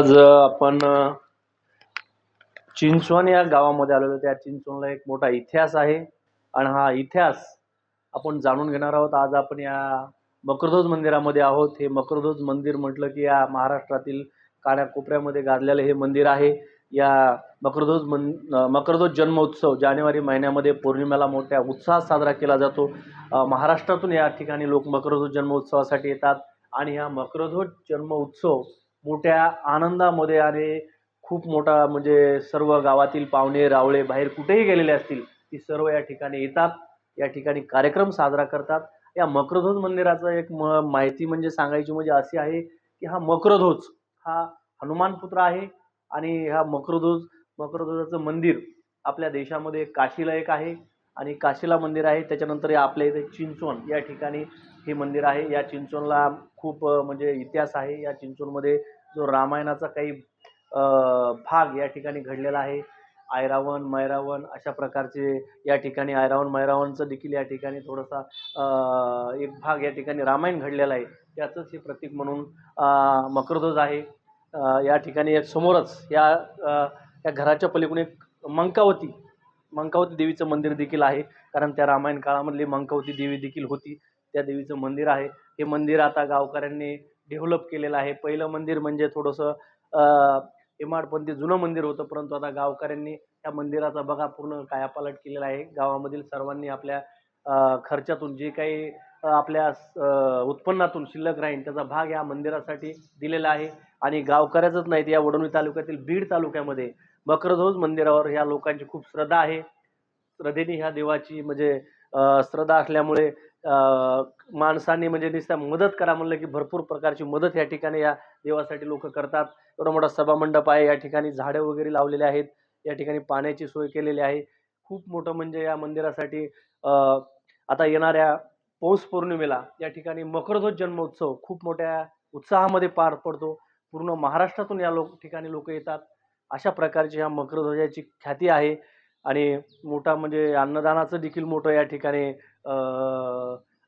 आज आपण चिंचवण या गावामध्ये आलेलो त्या चिंचवणला एक मोठा इतिहास आहे आणि हा इतिहास आपण जाणून घेणार आहोत. आज आपण या मकरध्वज मंदिरामध्ये आहोत. हे मकरध्वज मंदिर म्हटलं की या महाराष्ट्रातील कानाकोपऱ्यामध्ये गाजलेलं हे मंदिर आहे. या मकरध्वज मन मकरध्वज जन्मोत्सव जानेवारी महिन्यामध्ये पौर्णिमेला मोठ्या उत्साहात साजरा केला जातो. महाराष्ट्रातून या ठिकाणी लोक मकरध्वज जन्मोत्सवासाठी येतात आणि हा मकरध्वज जन्म उत्सव मोठ्या आनंदामध्ये आणि खूप मोठा म्हणजे सर्व गावातील पाहुणे रावळे बाहेर कुठेही गेलेले असतील ती सर्व या ठिकाणी येतात. या ठिकाणी कार्यक्रम साजरा करतात. या मकरध्वज मंदिराचं एक म माहिती म्हणजे सांगायची म्हणजे अशी आहे की हा मकरध्वज हा हनुमानपुत्र आहे आणि हा मकरध्वज मकरध्वजाचं मंदिर आपल्या देशामध्ये काशीला एक आहे आणि काशीला मंदिर आहे. त्याच्यानंतर आपल्या इथे चिंचवण या ठिकाणी हे मंदिर आहे. या चिंचवणला खूप म्हणजे इतिहास आहे. या चिंचवणमध्ये जो रामायणाचा काही भाग या ठिकाणी घडलेला आहे. ऐरावण मैरावण अशा प्रकारचे या ठिकाणी ऐरावण मैरावणचं देखील या ठिकाणी थोडासा एक भाग या ठिकाणी रामायण घडलेला आहे. त्याचंच हे प्रतीक म्हणून मकरध्वज आहे. या ठिकाणी एक समोरच या या घराच्या पलीकडून एक मंकावती मंकावती देवीचं मंदिर देखील आहे. कारण त्या रामायण काळामधली मंकावती देवी देखील होती. त्या देवीचं मंदिर आहे. हे मंदिर आता गावकऱ्यांनी डेव्हलप केलेलं आहे. पहिलं मंदिर म्हणजे थोडंसं इमाडपंथी जुनं मंदिर होतं परंतु आता गावकऱ्यांनी त्या मंदिराचा बघा पूर्ण कायापालट केलेला आहे. गावामधील सर्वांनी आपल्या खर्चातून जे काही आपल्या उत्पन्नातून शिल्लक राहील त्याचा भाग या मंदिरासाठी दिलेला आहे. आणि गावकऱ्याचंच नाही या वडवणी तालुक्यातील बीड तालुक्यामध्ये मकरध्वज मंदिरावर ह्या लोकांची खूप श्रद्धा आहे. श्रद्धेने ह्या देवाची म्हणजे श्रद्धा असल्यामुळे माणसांनी म्हणजे नुसतं मदत करा म्हणलं की भरपूर प्रकारची मदत या ठिकाणी या देवासाठी लोक करतात. एवढा मोठा सभामंडप आहे. या ठिकाणी झाडं वगैरे लावलेले आहेत. या ठिकाणी पाण्याची सोय केलेली आहे. खूप मोठं म्हणजे या मंदिरासाठी आता येणाऱ्या पौष पौर्णिमेला या ठिकाणी मकरध्वज जन्मोत्सव खूप मोठ्या उत्साहामध्ये पार पडतो. पूर्ण महाराष्ट्रातून या लोक ठिकाणी लोक येतात. अशा प्रकारची ह्या मकरध्वजाची ख्याती आहे. आणि मोठा म्हणजे अन्नदानाचं देखील मोठं या ठिकाणी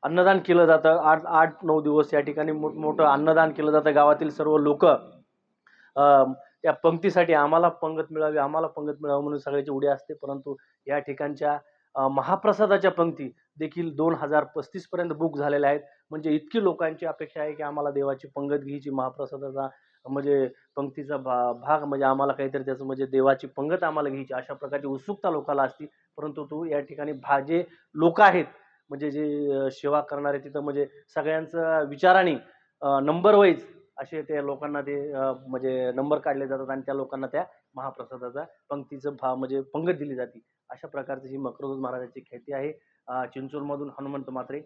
अन्नदान केलं जातं. आठ आठ नऊ दिवस या ठिकाणी मोठमोठं अन्नदान केलं जातं. गावातील सर्व लोक त्या पंक्तीसाठी आम्हाला पंगत मिळावी आम्हाला पंगत मिळावी म्हणून सगळ्याची उडी असते. परंतु या ठिकाणच्या महाप्रसादाच्या पंक्ती देखील दोन हजार पस्तीसपर्यंत बुक झालेल्या आहेत. म्हणजे इतकी लोकांची अपेक्षा आहे की आम्हाला देवाची पंगत घ्यायची महाप्रसादाचा म्हणजे पंक्तीचा भा भाग म्हणजे आम्हाला काहीतरी त्याचं म्हणजे देवाची पंगत आम्हाला घ्यायची अशा प्रकारची उत्सुकता लोकाला असते. परंतु तू या ठिकाणी भा जे लोक आहेत म्हणजे जे सेवा करणारे तिथं म्हणजे सगळ्यांचं विचाराने नंबर वाईज असे त्या लोकांना ते म्हणजे नंबर काढले जातात आणि त्या लोकांना त्या महाप्रसादाचा पंक्तीचं भा म्हणजे पंगत दिली जाते. अशा प्रकारची ही मकरध्वज महाराजाची ख्याती आहे. अ, हनुमंत मात्रे